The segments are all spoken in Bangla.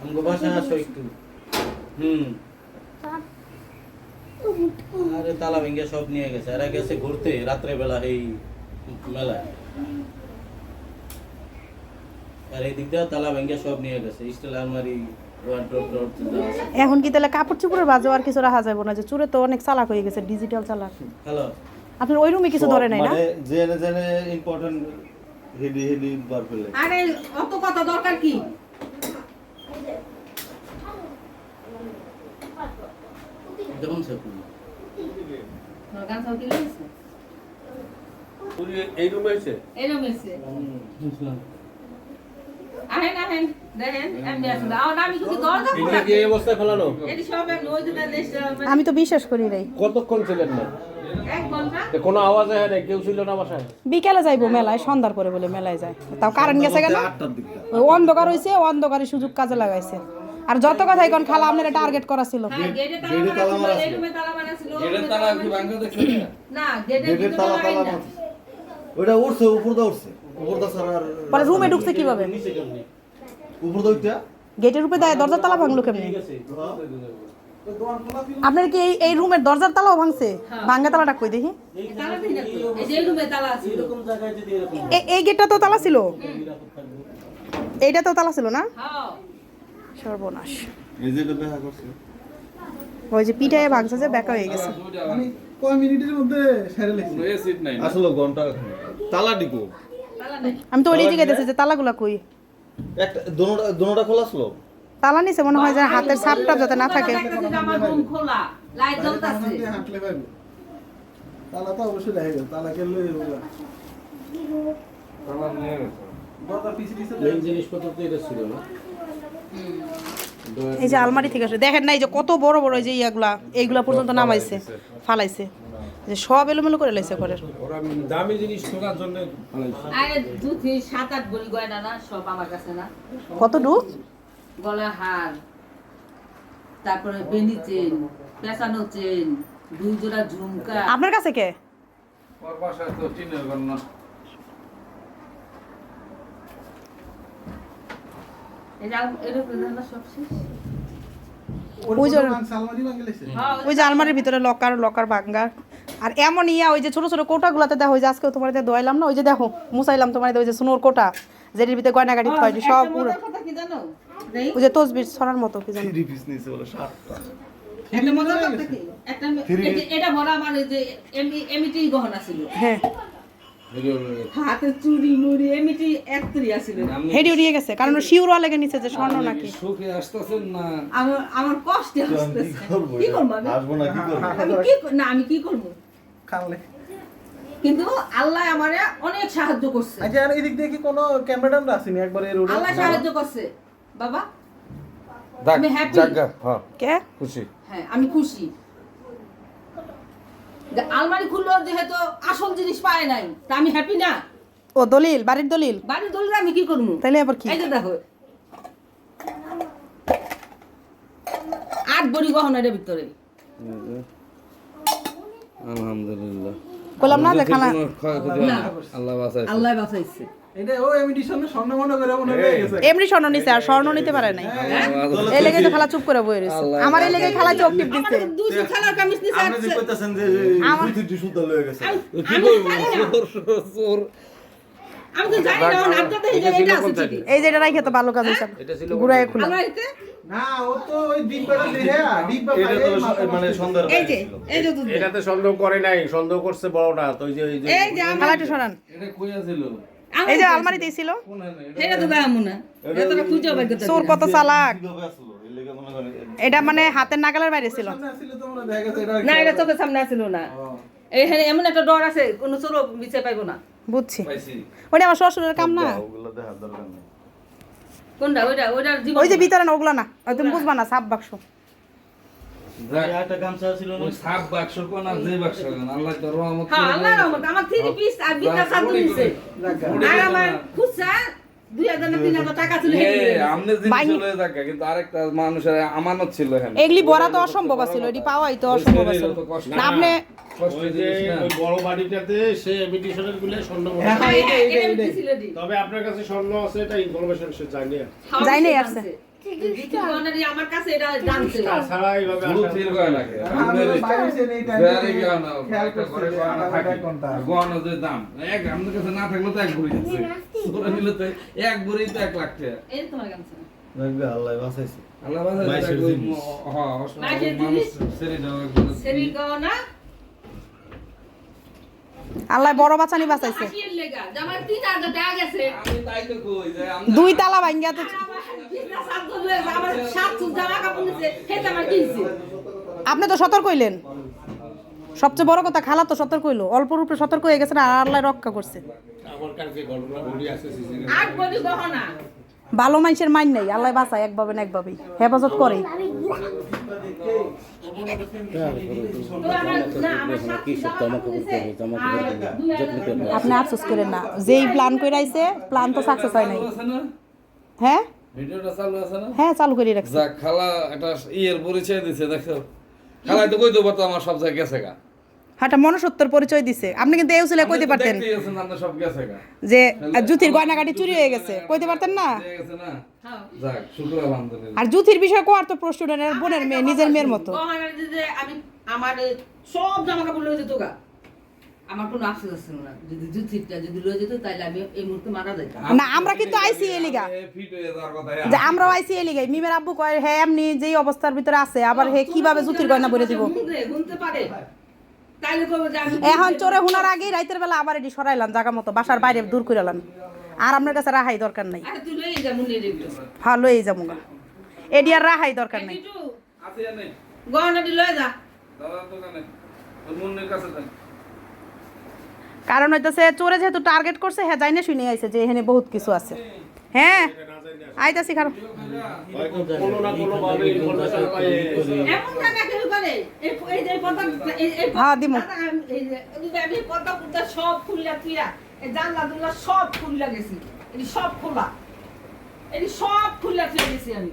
আমাকে বাসায় আসো একটু হুম আরে তালা ভেঙে সব নিয়ে গেছে এরা গেছে ঘুরতে রাত্রে বেলা এই মেলায় আর এই দিক দিয়ে তালা ভেঙে সব নিয়ে গেছে স্টিল আলমারি ওয়ার্ড্রপ ড্রপ যা এখন কি তাহলে কাপড় চুপড়ের বাজেও আর কিছু রাখা যাবে না? যে চুরে তো অনেক চালাক হয়ে গেছে ডিজিটাল চালাক। হ্যালো আপনার ওই রুমে কিছু ধরে নাই না? মানে জেনে জেনে ইম্পর্টেন্ট হেডি হেডি বার ফেলে। আরে অত কথা দরকার কি? দেখুন সে এই রুমে আহেন আহেন আমি তো বিশ্বাস করি নাই। কতক্ষণ ছিলেন না? কোনো আওয়াজ হয় না কেউ ছিল না বাসায়? বিকেলে যাইবো মেলায় সন্ধ্যার পরে বলে মেলায় যায়। তাও কারেন্ট গেছে কেন? অন্ধকার হইছে অন্ধকারে সুযোগ কাজে লাগাইছে। আর যত কথাই কোন খালা আপনারা টার্গেট করা ছিল। হ্যাঁ। ওইটা উঠছে উপর দা উঠছে উপর দা আর পরে রুমে ঢুকছে কীভাবে? উপর দা উঠটা গেটের উপরে দেয় দরজার তালা ভাঙলো কেমনি? আপনার কি এই এই রুমের দরজার তালাও ভাঙছে? ভাঙ্গা তালাটা কই দেখি? তালা দিই না তো। এই যে এই রুমে তালা ছিল এরকম জায়গায় যদি এরকম এ- এই গেটটা তো তালা ছিল? এইটা তো তালা ছিল না? হ্যাঁ। সর্বনাশ। এই যে এটা দেখা করছে। ওই যে পিঠায় ভাঙছে যে বেকা হয়ে গেছে। আমি কয় মিনিটের মধ্যে সেরে কোনো নাই আসলে ঘণ্টা তালা ডিকো আমি তো ওই জিজ্ঞাসা যে তালাগুলা কই? একটা দোনোটা দোনোটা খোলা ছিল? তালা নিছে মনে হয় যে হাতের ছাপটা যাতে না থাকে। আমার রুম খোলা লাইট জ্বলতাছে। তালা তো অবশ্যই গেল তালা খেললে ওগুলা তালা নিয়ে গেছে। দরকার পিছিয়ে দিছে জিনিসপত্র তো এটা ছিল না। এই যে আলমারি থেকে আসে। দেখেন না এই যে কত বড় বড় এই যে ইয়াগুলা এইগুলা পর্যন্ত নামাইছে ফালাইছে। যে সব এলোমেলো করে লাইছে করে ওরা দামি জিনিস ঠোকার জন্য ফেলাইছে। আরে দু তিন সাত আট বলি গয়না না সব আমার কাছে না। কত ডুব গলা হার তারপরে বেনি চেন পেঁচানো চেন দুই জোড়া ঝুমকা। আপনার কাছে কে? ওর বাসায় তো ঘর না। এই যে আল- এরকম ধরনের সব শেষ ওই যে- হ্যাঁ, ওই যে আলমারির ভিতরে লকার লকার ভাঙ্গা আর এমন ইয়া ওই যে ছোট ছোট কোটাগুলাতে দেখো ওই যে আজকে তোমার দোয়াইলাম না ওই যে দেখো মুসাইলাম তোমার ওই যে সুনোর কোটা যেটির ভিতরে গয়নাগাটি হ্যাঁ, থয়টি সব পুরো। মজার কথা কি জানো? এই ওই যে তসবির ছড়ার মতো কি জানো? কি? এটা- আমার যে এমনি গহনা ছিল। হ্যাঁ। হাতে চুড়ি মুড়ি এমিটি একত্রিয়া ছিল হেডিও নিয়ে গেছে কারণ ও শিউরা নিচে যে স্বর্ণ নাকি। সুখে আসতেছেন না? আমার আমার কষ্টে আসতেছে। কি করব আমি? আসব না কি করব? আমি কি না আমি কি করব? খানলে কিন্তু আল্লাহ আমারে অনেক সাহায্য করছে। আচ্ছা আর এদিক দিয়ে কি কোনো ক্যামেরা আসেনি একবারে আল্লাহ সাহায্য করছে। বাবা? আমি। জাগা, হ্যাঁ, কে? খুশি। হ্যাঁ আমি খুশি। আলমারি খুললো যেহেতু আসল জিনিস পায় নাই তা আমি হ্যাপি না। ও দলিল বাড়ির দলিল? বাড়ির দলিল আমি কি করব? তাহলে আবার কি? এই যে দেখো। আট বড়ি গহনার ভিতরে। আলহামদুলিল্লাহ। বললাম না যে খানা। আল্লাহ বাঁচাইছে। আল্লাহ বাঁচাইছে। এটা ও স্বর্ণ মনে করে মনে হয়ে গেছে। এমনি স্বর্ণ নিছে আর স্বর্ণ নিতে পারে নাই। এই লেগে তো খালা চুপ করে বই রয়েছে। আমার এই লেগে খালা চোখ টিপ দিচ্ছে আমাদের খালার কামিজ নিচে আপনি যে কইতাছেন যে দুই তিনটি সুতা লয়ে গেছে। কি আমি করব জানি না। চোর, চোর, চোর। আমি তো জানি না আপনাদের এই এটা আছে এই যে এটা রাইখে তো ভালো কাজ হইছে ঘুরায় খুলে। না ও তো ওই ডিব্বাটা দেখে ডিব্বা এটা তো স- মানে সন্ধ্যার এই যে এই যে এটাতে সন্দেহ করে নাই সন্দেহ করছে বড়টা তো ওই যে এই যে আমার খালা সরান। এটা কইয়া ছিল এই যে আলমারিতেই ছিল এটা এটা তো দেখামু না। এটা তো খুঁজে বাইর করতে চোর কত চালাক। এটা মানে হাতের নাগালের বাইরে ছিল। না এটা চোখের সামনে আসিল না। এখানে এমন একটা ডর আছে কোনো চোর বিছে পাইবো না। বুঝছি। ওটা আমার শ্বশুরের কাম না। ওগুলো দেখার দরকার নেই। কোনটা? ওইটা জীবন ওই যে ভিতরে না ওগুলা না। ওই তুমি বুঝবা না সাপ বাক্স। এগুলি বড়া তো অসম্ভব আছিল এটি পাওয়াই তো অসম্ভব। না আপনি কষ্ট ওই যে জিনিস না। ওই বড় বাড়িটাতে সে এমিটেশনেরগুলো স্বর্ণ বলে। হ্যাঁ, এটা- এটা বিক্রি ছিল তবে আপনার কাছে স্বর্ণ আছে এটা ইনফরমেশন সে জানি। আর। খাওয়া আমার কাছে এটা তাছাড়া এইভাবে। আমি বাইরে খেয়াল কোনটা। যে দাম, এক আমাদের কাছে না থাকলে তো এক ভরি নিলে তো এক তো লাখ টাকা। এই তোমার গামছা। আল্লাহ বাঁচাইছে। হ্যাঁ। সেরি গহনা আল্লাহ বড় বাঁচানি বাঁচাইছে। হাসির লেগা যে আমার তিন হাজার টাকা গেছে আমি তাই তো কই যে আমরা- দুই তালা ভাঙ্গা তো আপনি তো সতর্ক হইলেন। সবচেয়ে বড় কথা খালা তো সতর্ক হইল। অল্প রূপে সতর্ক হয়ে গেছে না আর আল্লাহ রক্ষা করছে। ভালো মানুষের মাইন নাই আল্লাহ বাঁচায় একভাবে না একভাবেই। হেফাজত করে। আপনি আফসোস করেন না। যেই প্ল্যান করে আইছে প্ল্যান তো সাকসেস হয় নাই। হ্যাঁ? ভিডিওটা চালু আছে না? হ্যাঁ চালু করে রাখছি। খালা একটা ইয়ের পরিচয় দিছে দেখো খালাই তো কই দেবো তো আমার সব জায়গায় গেছে গা। হাটা মনসত্তর পরিচয় দিছে। আপনি কিন্তু এই উচিলে কইতে পারতেন। যে জুতির গয়নাগাটি চুরি হয়ে গেছে। কইতে পারতেন না? আর জুতির বিষয়ে কোয়ার তো প্রশ্ন বোনের মেয়ে নিজের মেয়ের মতো। আমি আমার সব জামা কাপড় লয়ে যেত গা। আমার কোনো আফসোস আছে না যদি জুতিটা যদি লয়ে যেত তাহলে আমি এই মুহূর্তে মারা যাইতাম। না আমরা কিন্তু আইসি এই লিগা। ফিট যাওয়ার কথা যে আমরাও আইসি এই লিগাই মিমের আব্বু কয় হ্যাঁ এমনি যেই অবস্থার ভিতরে আছে আবার হে কীভাবে জুতির গয়না ভরে দিব? হুনতে পারে। এখন চোরে হুনার আগেই রাইতের বেলা আবার এটি সরাইলাম জায়গা মতো বাসার বাইরে দূর কইরালাম আর আপনার কাছে রাহাই দরকার নাই। ভালো এই যাব এডি আর রাহাই দরকার নাই। কারণ হইতেছে চোরে যেহেতু টার্গেট করছে হ্যাঁ যাই না শুনে আইছে যে এখানে বহুত কিছু আছে। হ্যাঁ আইতাছি খারাপ হ্যাঁ, দিমু। আমি- সব খুললা তুইয়া জানলা দুলা সব খুললা গেছি। এই সব খোলা। এই সব খুললা তুই গেছি আমি।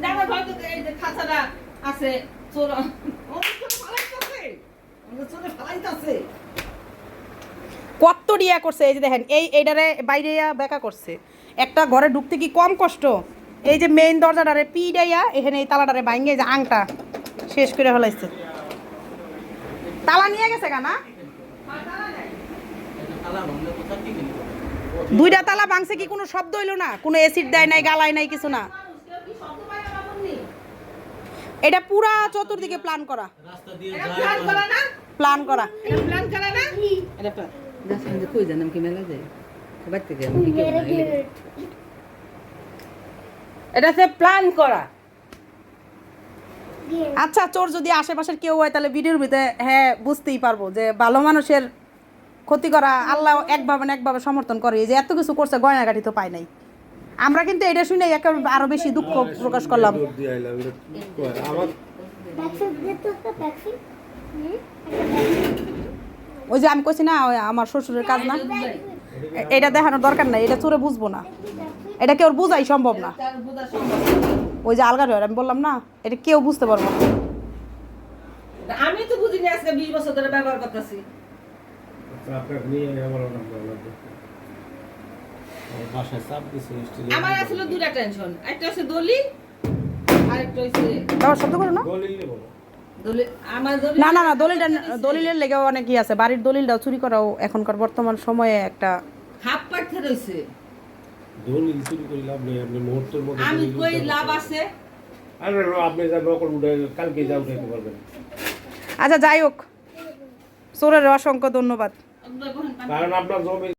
দেখো হয়তো এই যে খাঁচাটা আছে চোর অনেক চোর ফালাইতেছে। অনেক চোরে ফালাইতেছে। কত ডিয়া করছে এই যে দেখেন এই এইটারে বাইরে বেকা করছে। একটা ঘরে ঢুকতে কি কম কষ্ট? এই যে মেইন দরজাটারে পিডাইয়া এখানে এই তালাটারে এই যে আংটা। শেষ করে ফেলাইছে। তালা নিয়ে গেছে কেনা? দুইটা তালা ভাঙছে কি? কোনো শব্দ হইল না? কোনো এসিড দেয় নাই গালায় নাই কিছু না? এটা পুরা চতুর্দিকে প্ল্যান করা। রাস্তা দিয়ে এটা যায়? প্ল্যান করা এটা সে প্ল্যান করা। আচ্ছা চোর যদি আশেপাশের কেউ হয় তাহলে ভিডিওর ভিতরে হ্যাঁ বুঝতেই পারব যে ভালো মানুষের ক্ষতি করা আল্লাহ একভাবে না একভাবে সমর্থন করে। যে এত কিছু করছে গয়নাগাটি তো পায় নাই। আমরা কিন্তু এটা শুনে একেবারে আরও বেশি দুঃখ প্রকাশ করলাম। ওই যে আমি কইছি না আমার শ্বশুরের কাজ না। এটা দেখানোর দরকার নাই এটা চোরে বুঝব না। এটা কেউ বোঝাই সম্ভব না? ওই যে আলগা ড্রাইভার আমি বললাম না এটা কেউ বুঝতে পারব। আমি তো বুঝিনি আজকে বিশ বছর ধরে ব্যবহার করতেছি। আপনার নিয়ে আমার আসলে দুটা টেনশন একটা হচ্ছে দলি আর একটা হচ্ছে শব্দ করো না। না না না দলিলটা দলিলের লেগে অনেক ই আছে। বাড়ির দলিলটাও চুরি করাও এখনকার বর্তমান সময়ে একটা হাফ পাঠে রয়েছে। দলিল চুরি করে লাভ নেই আপনি মুহূর্তের মধ্যে আমি কই লাভ আছে? আরে আপনি যা নকল উঠে কালকে যা উঠাইতে পারবেন। আচ্ছা যাই হোক। চোরের অসংখ্য ধন্যবাদ। কারণ আপনার জমি